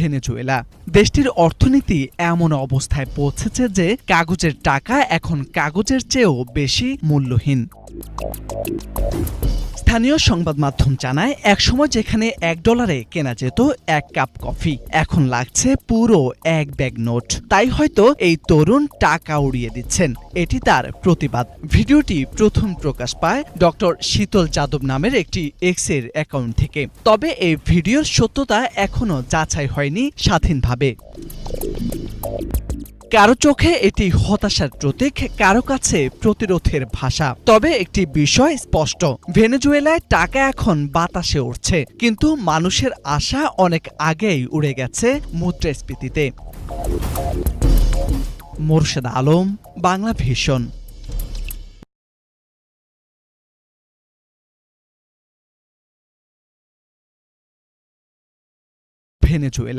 Venezuela দেশটির অর্থনীতি এমন অবস্থায় পৌঁছেছে যে কাগজের টাকা এখন কাগজের চেয়েও বেশি মূল্যহীন। স্থানীয় সংবাদ মাধ্যম জানায়, একসময় যেখানে এক ডলারে কেনা যেত এক কাপ কফি, এখন লাগছে পুরো এক ব্যাগ নোট। তাই হয়তো এই তরুণ টাকা উড়িয়ে দিচ্ছেন। এটি তার প্রতিবাদ। ভিডিওটি প্রথম প্রকাশ পায় ডক্টর শীতল যাদব নামের একটি এক্সের অ্যাকাউন্ট থেকে। তবে এই ভিডিওর সত্যতা এখনও যাচাই হয়নি স্বাধীনভাবে। কারও চোখে এটি হতাশার প্রতীক, কারও কাছে প্রতিরোধের ভাষা। তবে একটি বিষয় স্পষ্ট, ভেনেজুয়েলায় টাকা এখন বাতাসে উঠছে কিন্তু মানুষের আশা অনেক আগেই উড়ে গেছে মুদ্রাস্ফীতিতে। মোরশেদ আলম, বাংলা ভীষণ ভেনেজুয়েলা।